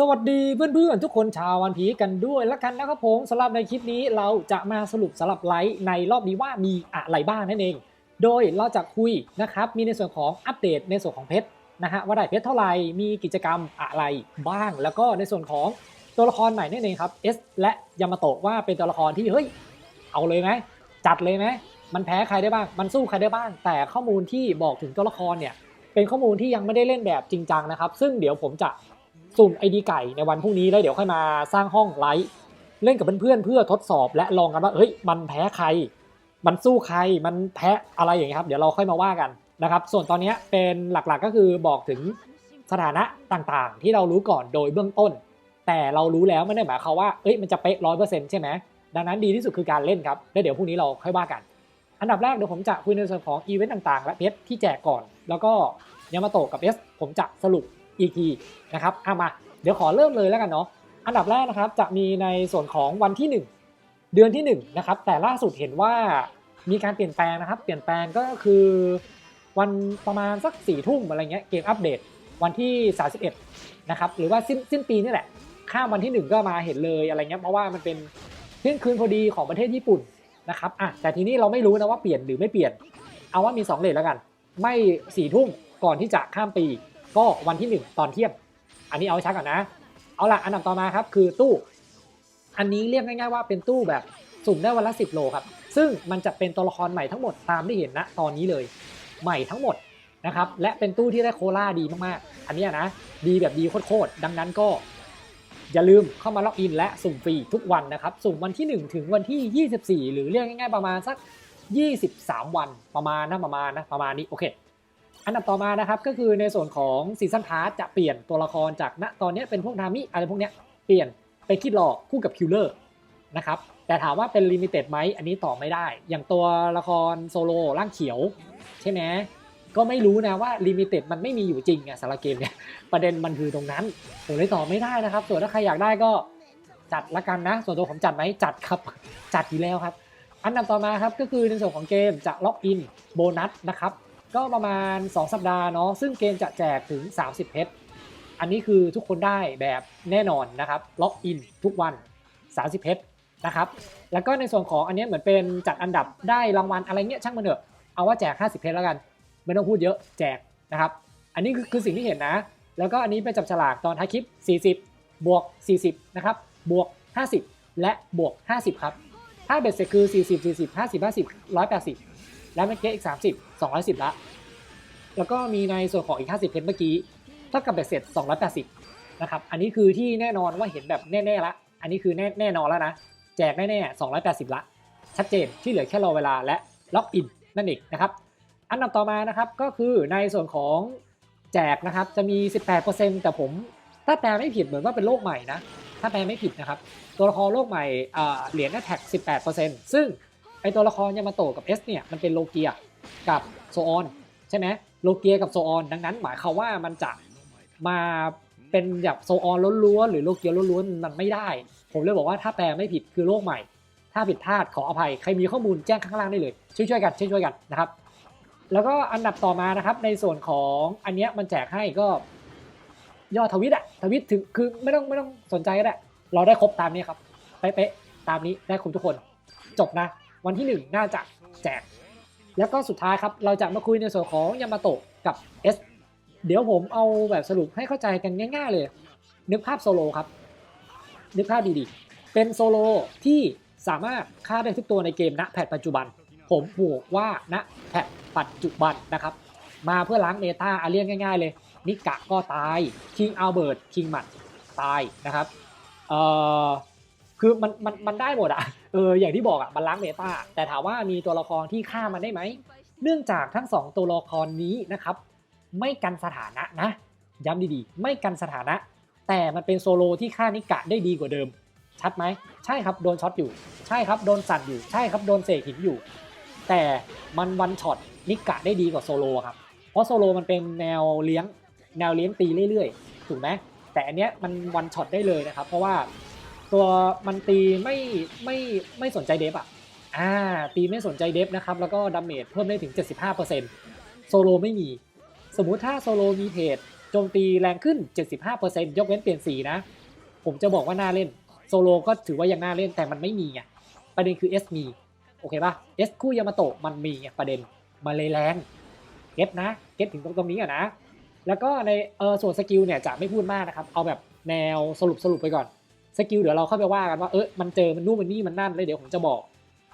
สวัสดีเพื่อนๆทุกคนชาววันพีกันด้วยละกันนะครับผมสำหรับในคลิปนี้เราจะมาสรุปสำหรับไลฟ์ในรอบนี้ว่ามีอะไรบ้างนั่นเอง โดยเราจะคุยนะครับมีในส่วนของอัปเดตในส่วนของเพชรนะฮะว่าได้เพชรเท่าไหร่มีกิจกรรมอะไรบ้าง แล้วก็ในส่วนของตัวละครใหม่นั่นเองครับเอสและยามาโตะว่าเป็นตัวละครที่เฮ้ยเอาเลยไหมจัดเลยไหมมันแพ้ใครได้บ้าง มันสู้ใครได้บ้าง แต่ข้อมูลที่บอกถึงตัวละครเนี่ยเป็นข้อมูลที่ยังไม่ได้เล่นแบบจริงจังนะครับ ซึ่งเดี๋ยวผมจะ สุ่มไอดีไก่ในวันพรุ่งนี้แล้วเดี๋ยวค่อยมาสร้างห้องไลฟ์เล่นกับเพื่อนๆเพื่อทดสอบและลองกันว่าเฮ้ยมันแพ้ใคร มันสู้ใครมันแพ้อะไรอย่างเงี้ยครับ เดี๋ยวเราค่อยมาว่ากันนะครับ ส่วนตอนนี้เป็นหลักๆก็คือบอกถึงสถานะต่างๆ ที่เรารู้ก่อนโดยเบื้องต้น แต่เรารู้แล้วไม่ได้หมายความว่าเอ้ยมันจะเป๊ะร้อยเปอร์เซ็นต์ใช่ไหมดังนั้นดีที่สุดคือการเล่นครับแล้วเดี๋ยวพรุ่งนี้เราค่อยว่ากัน อันดับแรกเดี๋ยวผมจะคุยในส่วนของอีเวนต์ต่างๆ และเพชรที่แจกก่อน แล้วก็ยามาโตะกับเอสผมจะสรุป อีกทีนะครับเอามาเดี๋ยวขอเริ่มเลยแล้วกันเนาะอันดับแรกนะครับจะมีในส่วนของวันที่ 1 เดือนที่1นะครับแต่ล่าสุดเห็นว่ามีการเปลี่ยนแปลงนะครับ เปลี่ยนแปลงก็คือวันประมาณสักสี่ทุ่มอะไรเงี้ยเกมอัปเดตวันที่ 31นะครับหรือว่าสิ้นสิ้นปีนี่แหละ ข้ามวันที่ 1 ก็มาเห็นเลยอะไรเงี้ยเพราะว่ามันเป็นเที่ยงคืนพอดีของประเทศญี่ปุ่นนะครับอะแต่ทีนี้เราไม่รู้นะว่าเปลี่ยนหรือไม่เปลี่ยน เอาว่ามี2เลทแล้วกัน ไม่สี่ทุ่มก่อนที่จะข้ามปี ก็วันที่ 1 ตอนเที่ยงอันนี้เอาช้าก่อนนะ เอาละอันดับต่อมาครับคือตู้ อันนี้เรียกง่ายๆว่าเป็นตู้แบบสุ่มได้วันละ 10 โลครับ ซึ่งมันจะเป็นตัวละครใหม่ทั้งหมดตามที่เห็นณตอนนี้เลย ใหม่ทั้งหมดนะครับและเป็นตู้ที่ได้โคล่าดีมากๆ อันนี้นะดีแบบดีโคตรๆดังนั้นก็ อย่าลืมเข้ามาล็อกอินและสุ่มฟรีทุกวันนะครับ สุ่มวันที่ 1 ถึงวันที่ 24 หรือเรียกง่ายๆประมาณสัก 23 วันประมาณนะประมาณนะประมาณนี้โอเค อันดับต่อมานะครับก็คือในส่วนของซีซันพาร์จะเปลี่ยนตัวละครจากณตอนนี้เป็นพวกนามิอะไรพวกเนี้ยเปลี่ยนไปคิดหลอกคู่กับคิลเลอร์นะครับแต่ถามว่าเป็นลิมิเต็ดไหมอันนี้ตอบไม่ได้ อย่างตัวละครโซโลร่างเขียว ใช่ไหมก็ไม่รู้นะว่าลิมิเต็ดมันไม่มีอยู่จริงอะสำหรับเกมเนี่ยประเด็นมันคือตรงนั้นผมเลยตอบไม่ได้นะครับ ส่วนถ้าใครอยากได้ก็จัดละกันนะ ส่วนตัวผมจัดไหมจัดครับ จัดอยู่แล้วครับ อันดับต่อมาครับก็คือในส่วนของเกมจะล็อกอินโบนัสนะครับ ก็ประมาณ 2 สัปดาห์เนาะซึ่งเกมจะแจกถึง 30 เพชร อันนี้คือทุกคนได้แบบแน่นอนนะครับ ล็อกอินทุกวัน 30 เพชรนะครับ แล้วก็ในส่วนของอันนี้เหมือนเป็นจัดอันดับได้รางวัลอะไรเงี้ยช่างมันเถอะ เอาว่าแจก 50 เพชรแล้วกัน ไม่ต้องพูดเยอะแจกนะครับ อันนี้คือคือสิ่งที่เห็นนะ แล้วก็อันนี้เป็นจับฉลากตอนท้ายคลิป 40 บวก 40 นะครับ บวก 50 และบวก 50 ครับ ถ้าเบ็ดเสร็จคือ 40 40 50 50 180 แล้วเมื่อกี้อีก 30 210ละแล้วก็มีในส่วนของอีก 50 เพชรเมื่อกี้เท่ากับเบ็ดเสร็จ 280 นะครับ อันนี้คือที่แน่นอนว่าเห็นแบบแน่ๆละ อันนี้คือแน่แน่นอนแล้วนะ แจกแน่ๆ 280 ละ ชัดเจนที่เหลือแค่รอเวลาและล็อกอินนั่นเองนะครับ อันดับต่อมานะครับก็คือในส่วนของแจกนะครับจะมี 18%แต่ผมถ้าแปลไม่ผิดเหมือนว่าเป็นโลกใหม่นะ ถ้าแปลไม่ผิดนะครับ ตัวละครโลกใหม่เหรียญแท็ก 18%ซึ่ง ไอตัวละครยามาโตะกับ S เนี่ยมันเป็นโลเกียกับโซออนใช่ไหมโลเกียกับโซออนดังนั้นหมายความว่ามันจะมาเป็นแบบโซออนล้วนๆหรือโลเกียล้วนๆมันไม่ได้ ผมเลยบอกว่าถ้าแปลไม่ผิดคือโลกใหม่ ถ้าผิดพลาดขออภัยใครมีข้อมูลแจ้งข้างล่างได้เลย ช่วยๆกันช่วยๆกันนะครับ แล้วก็อันดับต่อมานะครับในส่วนของอันเนี้ยมันแจกให้ก็ยอดทวิตอะทวิตถึงคือไม่ต้องไม่ต้องสนใจก็ได้เราได้ครบตามนี้ครับเป๊ะๆตามนี้ได้ครบทุกคนจบนะ วันที่หนึ่งน่าจะแจก แล้วก็สุดท้ายครับ เราจะมาคุยในส่วนของยามาโตะกับ S เดี๋ยวผมเอาแบบสรุปให้เข้าใจกันง่าย ๆ เลย นึกภาพโซโลครับ นึกภาพดีๆ เป็นโซโลที่สามารถฆ่าได้ทุกตัวในเกมณแพทปัจจุบัน ผมบวกว่าณแพทปัจจุบันนะครับ มาเพื่อล้างเมตาอาเรียนง่าย ๆ เลย นิกะก็ตาย คิงอัลเบิร์ต คิงมัดตายนะครับ เอ่อ คือมันมันมันได้หมดอะเอออย่างที่บอกอะมันล้างเมตาแต่ถามว่ามีตัวละครที่ฆ่ามันได้ไหม เนื่องจากทั้งสองตัวละครนี้นะครับ ไม่กันสถานะนะ ย้ำดีๆ ไม่กันสถานะ แต่มันเป็นโซโลที่ฆ่านิกะได้ดีกว่าเดิม ชัดไหม ใช่ครับโดนช็อตอยู่ ใช่ครับโดนสั่นอยู่ ใช่ครับโดนเสกหินอยู่ แต่มันวันช็อตนิกะได้ดีกว่าโซโลครับ เพราะโซโลมันเป็นแนวเลี้ยงแนวเลี้ยงตีเรื่อยๆ ถูกไหมแต่อันเนี้ยมันวันช็อตได้เลยนะครับ เพราะว่า ตัวมันตีไม่ไม่ไม่สนใจเดฟอะอ่าตีไม่สนใจเดฟนะครับ แล้วก็ดาเมจเพิ่มได้ถึง 75%โซโลไม่มี สมมุติถ้าโซโลมีเพจโจมตีแรงขึ้น 75%ยกเว้นเปลี่ยนสีนะ ผมจะบอกว่าน่าเล่นโซโลก็ถือว่ายังน่าเล่นแต่มันไม่มีไงประเด็นคือ S มี โอเคป่ะ S คู่ยามาโตะมันมีไงประเด็นมันเลยแรงเก็ตนะเก็ตถึงตรงตรงนี้อะนะ แล้วก็ในเออส่วนสกิลเนี่ยจะไม่พูดมากนะครับ เอาแบบแนวสรุปสรุปไปก่อน สกิลเดี๋ยวเราเข้าไปว่ากันว่าเออมันเจอมันนู่นมันนี่มันนั่นเลยเดี๋ยวผมจะบอก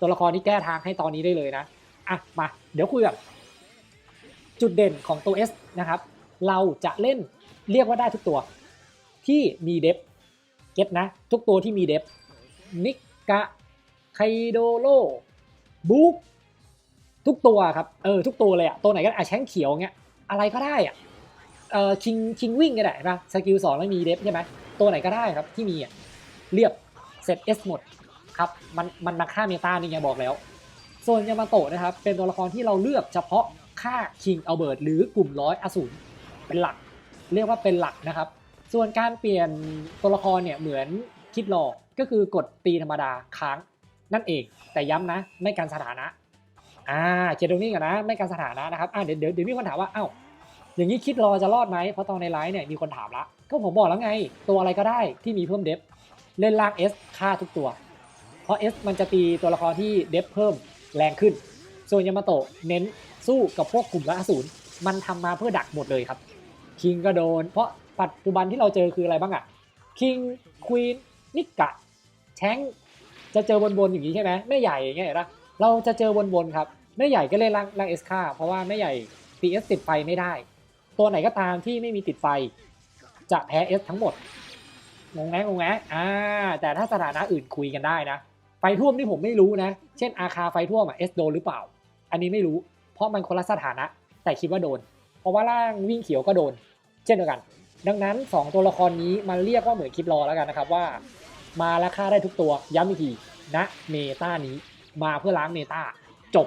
ตัวละครที่แก้ทางให้ตอนนี้ได้เลยนะอะมาเดี๋ยวคุยแบบจุดเด่นของตัว S นะครับ เราจะเล่นเรียกว่าได้ทุกตัวที่มีเดฟเก็ตนะ ทุกตัวที่มีเดฟนิกะไคโดโลบุ๊กทุกตัวครับเออทุกตัวเลยอะตัวไหนก็ได้อะแช้งเขียวเงี้ยอะไรก็ได้อะเออคิงคิงวิ่งก็ได้ปะสกิลสองแล้วมีเดฟใช่ไหมตัวไหนก็ได้ครับที่มีอะ เรียบเสร็จเอสหมดครับมันมันมาฆ่าเมตานี่ไงบอกแล้ว ส่วนยามาโตะนะครับ เป็นตัวละครที่เราเลือกเฉพาะฆ่าคิงอัลเบิร์ตหรือกลุ่มร้อยอสูรเป็นหลัก เรียกว่าเป็นหลักนะครับ ส่วนการเปลี่ยนตัวละครเนี่ยเหมือนคิดรอก็คือกดตีธรรมดาค้างนั่นเอง แต่ย้ำนะ ไม่การสถานะอ่าเขียนตรงนี้กันนะ ไม่การสถานะนะครับอ่าเดี๋ยวเดี๋ยวเดี๋ยวมีคนถามว่าอ้าวอย่างนี้คิดรอจะรอดไหมเพราะตอนในไลฟ์เนี่ยมีคนถามละก็ผมบอกแล้วไง ตัวอะไรก็ได้ที่มีเพิ่มเดฟ เล่นล่าง S ฆ่าทุกตัว เพราะ S มันจะตีตัวละครที่เดฟเพิ่มแรงขึ้น ส่วนยามาโตะเน้นสู้กับพวกกลุ่มละอสูรมันทำมาเพื่อดักหมดเลยครับ คิงก็โดน เพราะปัจจุบันที่เราเจอคืออะไรบ้างอะคิงควีนนิกะแชงจะเจอบนๆอย่างนี้ใช่ไหมแม่ใหญ่อย่างเงี้ยนะเราจะเจอบนๆครับแม่ใหญ่ก็เล่นล่างล่างเอสค่าเพราะว่าแม่ใหญ่ตีเอสติดไฟไม่ได้ ตัวไหนก็ตามที่ไม่มีติดไฟ จะแพ้เอสทั้งหมด งงแงงงแงอ่า แต่ถ้าสถานะอื่นคุยกันได้นะ ไฟท่วมนี่ผมไม่รู้นะ เช่นอาคาไฟท่วมอะเอสโดนหรือเปล่า อันนี้ไม่รู้ เพราะมันคนละสถานะ แต่คิดว่าโดน เพราะว่าล่างวิ่งเขียวก็โดน เช่นเดียวกัน ดังนั้น 2 ตัวละครนี้มันเรียกว่าเหมือนคลิปรอแล้วกันนะครับว่า มาแล้วฆ่าได้ทุกตัว ย้ำอีกทีนะเมตานี้ มาเพื่อล้างเมตาจบ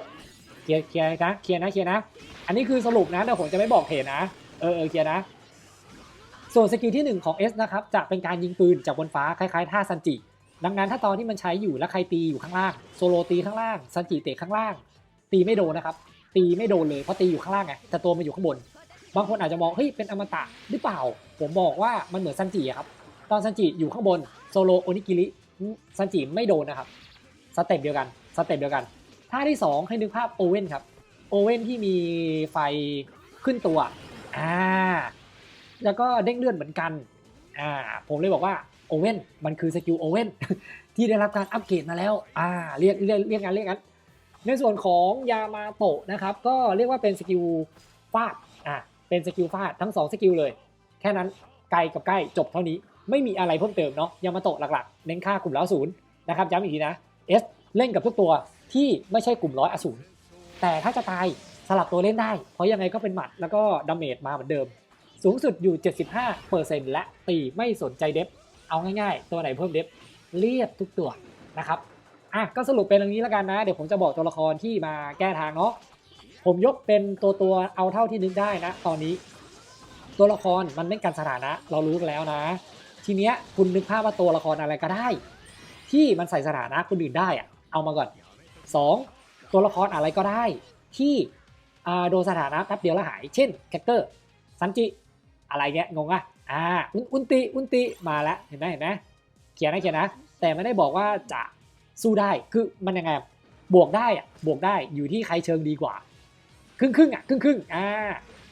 เคลียร์เคลียร์นะเคลียร์นะเคลียร์นะ อันนี้คือสรุปนะแต่ผมจะไม่บอกเพจนะ เออเออเคลียร์นะ ส่วนสกิลที่ 1 ของ S นะครับจะเป็นการยิงปืนจากบนฟ้าคล้ายๆท่าซันจิ ดังนั้นถ้าตอนที่มันใช้อยู่แล้วใครตีอยู่ข้างล่างโซโลตีข้างล่างซันจิเตะข้างล่าง ตีไม่โดนนะครับ ตีไม่โดนเลยเพราะตีอยู่ข้างล่างไงแต่ตัวมันอยู่ข้างบน บางคนอาจจะมองเฮ้ยเป็นอมตะหรือเปล่า ผมบอกว่ามันเหมือนซันจิครับตอนซันจิอยู่ข้างบนโซโลโอนิกิริซันจิไม่โดนนะครับสเต็ปเดียวกันสเต็ปเดียวกันท่าที่ 2 ให้นึกภาพโอเว่นครับโอเว่นที่มีไฟขึ้นตัวอ่า แล้วก็เด้งเลื่อดเหมือนกันอ่าผมเลยบอกว่าโอเว่นมันคือสกิลโอเว่นที่ได้รับการอัปเกรดมาแล้วอ่าเรียกเรียกเรียกงานเรียกงั้นในส่วนของยามาโตะนะครับ ก็เรียกว่าเป็นสกิลฟาดอะเป็นสกิลฟาดทั้ง 2 สกิลเลย แค่นั้นไกลกับใกล้จบเท่านี้ไม่มีอะไรเพิ่มเติมเนาะยามาโตะหลักๆ เน้นฆ่ากลุ่มล้อศูนย์นะครับย้ำอีกทีนะ S เล่นกับทุกตัวที่ไม่ใช่กลุ่มร้อยอสูรแต่ถ้าจะตายสลับตัวเล่นได้ เพราะยังไงก็เป็นหมัดแล้วก็ดาเมจมาเหมือนเดิม สูงสุดอยู่ 75%และตีไม่สนใจเดฟเอาง่ายๆ ตัวไหนเพิ่มเดฟเรียบทุกตัวนะครับอะก็สรุปเป็นอย่างนี้แล้วกันนะ เดี๋ยวผมจะบอกตัวละครที่มาแก้ทางเนาะผมยกเป็นตัวตัวเอาเท่าที่นึกได้นะ ตอนนี้ ตัวละครมันไม่กันสถานะ เรารู้กันแล้วนะ ทีเนี้ยคุณนึกภาพว่าตัวละครอะไรก็ได้ ที่มันใส่สถานะคนอื่นได้อะเอามาก่อน 2. ตัวละครอะไรก็ได้ที่อ่าโดนสถานะแป๊บเดียวแล้วหาย เช่นแคคเตอร์ซันจิ อะไรเงี้ยงงอะอ่าอุนอุนติอุนติมาแล้วเห็นไหมเห็นไหมเขียนนะเขียนนะ แต่ไม่ได้บอกว่าจะสู้ได้คือมันยังไงบวกได้อะบวกได้อยู่ที่ใครเชิงดีกว่า ครึ่งครึ่งอะครึ่งครึ่งอ่า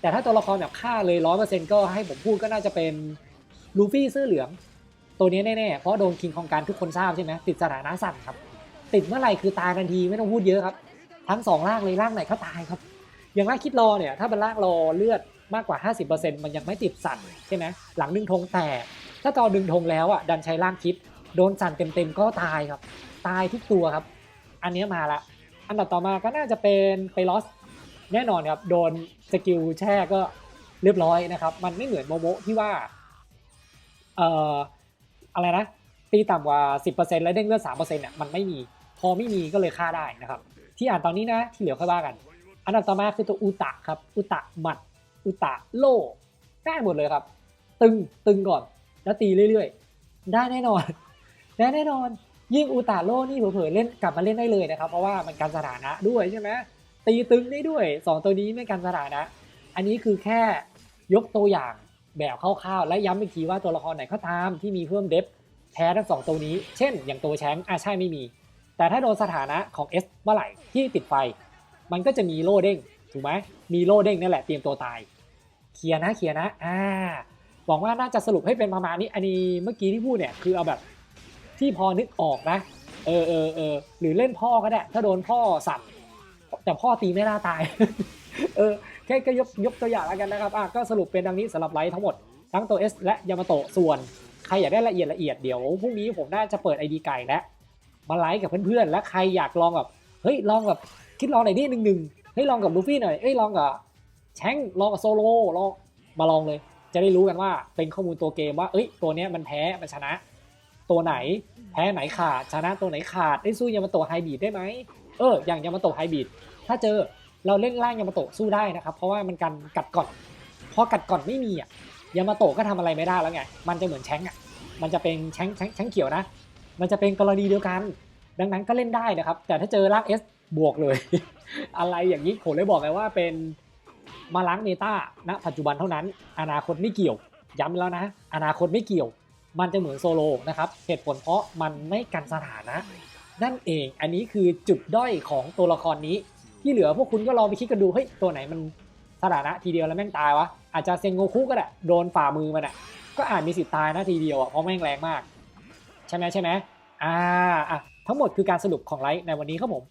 แต่ถ้าตัวละครแบบฆ่าเลยร้อยเปอร์เซ็นต์ก็ให้ผมพูดก็น่าจะเป็นลูฟี่เสื้อเหลือง ตัวนี้แน่ๆเพราะโดนคิงคองการทุกคนทราบใช่ไหมติดสถานะสั่นครับ ติดเมื่อไหร่คือตายทันทีไม่ต้องพูดเยอะครับ ทั้งสองร่างเลยร่างไหนก็ตายครับ อย่างร่างคิดรอเนี่ยถ้าเป็นร่างรอเลือด มากกว่า 50%มันยังไม่ติดสั่นใช่ไหมหลังดึงธงแต่ถ้าตอนดึงธงแล้วอะดันใช้ร่างคิด โดนสั่นเต็มๆก็ตายครับ ตายทุกตัวครับ อันนี้มาละ อันดับต่อมาก็น่าจะเป็นไปลอสแน่นอนครับ โดนสกิลแช่ก็เรียบร้อยนะครับ มันไม่เหมือนโมโมที่ว่าเอ่ออะไรนะ ตีต่ำกว่า 10%แล้วเด้งเลือด3%เนี่ยมันไม่มีพอไม่มีก็เลยฆ่าได้นะครับ ที่อ่านตอนนี้นะที่เหลือค่อยว่ากัน อันดับต่อมาคือตัวอุตะครับอุตะหมัด อุตะโลได้หมดเลยครับ ตึงตึงก่อน แล้วตีเรื่อยๆ ได้แน่นอน ได้แน่นอน ยิ่งอุตาโลนี่เผลอๆเล่นกลับมาเล่นได้เลยนะครับ เพราะว่ามันการสถานะด้วยใช่ไหมตีตึงได้ด้วย 2 ตัวนี้ไม่การสถานะ อันนี้คือแค่ยกตัวอย่างแบบคร่าวๆ และย้ำอีกทีว่าตัวละครไหนก็ตามที่มีเพิ่มเดฟแพ้ทั้งสองตัวนี้ เช่น อย่างตัวแชงอะใช่ไม่มี แต่ถ้าโดนสถานะของ S เมื่อไหร่ที่ติดไฟ มันก็จะมีโล่เด้งถูกไหมมีโล่เด้งนั่นแหละเตรียมตัวตาย เคลียร์นะเคลียร์นะอ่าหวังว่าน่าจะสรุปให้เป็นประมาณนี้ อันนี้เมื่อกี้ที่พูดเนี่ยคือเอาแบบที่พอนึกออกนะเออเออเออหรือเล่นพ่อก็ได้ ถ้าโดนพ่อสับแต่พ่อตีไม่น่าตาย เออแค่ก็ยกยกตัวอย่างแล้วกันนะครับอะก็สรุปเป็นดังนี้สำหรับไลท์ทั้งหมด ทั้งตัว S และยามาโตะส่วน ใครอยากได้ละเอียดละเอียดเดี๋ยวพรุ่งนี้ผมน่าจะเปิด ID ไก่และมาไลฟ์กับเพื่อนๆ และใครอยากลองแบบเฮ้ยลองแบบคิดลองหน่อยดิหนึ่งหนึ่งเฮ้ยลองกับลูฟี่หน่อยเอ้ยลองกับ แชงลองกับโซโลลองมาลองเลย จะได้รู้กันว่าเป็นข้อมูลตัวเกมว่า เอ้ย ตัวเนี้ยมันแพ้มันชนะ ตัวไหน แพ้ไหนขาด ชนะตัวไหนขาดได้สู้ยามาโตะไฮบีดได้ไหมเอออย่างยามาโตะไฮบีดถ้าเจอเราเล่นล่างยามาโตะสู้ได้นะครับ เพราะว่ามันกันกัดก่อนพอกัดก่อนไม่มีอะยามาโตะก็ทำอะไรไม่ได้แล้วไงมันจะเหมือนแชงอะมันจะเป็นแชงแชงแชงเขียวนะ มันจะเป็นกรณีเดียวกัน ดังนั้นก็เล่นได้นะครับ แต่ถ้าเจอร่าง S บวกเลย อะไรอย่างนี้ผมเลยบอกเลยว่าเป็น มาล้างเมตาณปัจจุบันเท่านั้น อนาคตไม่เกี่ยว ย้ำแล้วนะ อนาคตไม่เกี่ยว มันจะเหมือนโซโลนะครับ เหตุผลเพราะมันไม่กันสถานะ นั่นเอง อันนี้คือจุดด้อยของตัวละครนี้ ที่เหลือพวกคุณก็ลองไปคิดกันดู เฮ้ย ตัวไหนมันสถานะทีเดียวแล้วแม่งตายวะ อาจจะเซนโงคุก็ได้โดนฝ่ามือมันอะ ก็อาจมีสิทธิ์ตายนะทีเดียวอะ เพราะแม่งแรงมาก ใช่ไหมใช่ไหมอ่าอะทั้งหมดคือการสรุปของไลฟ์ในวันนี้ครับผม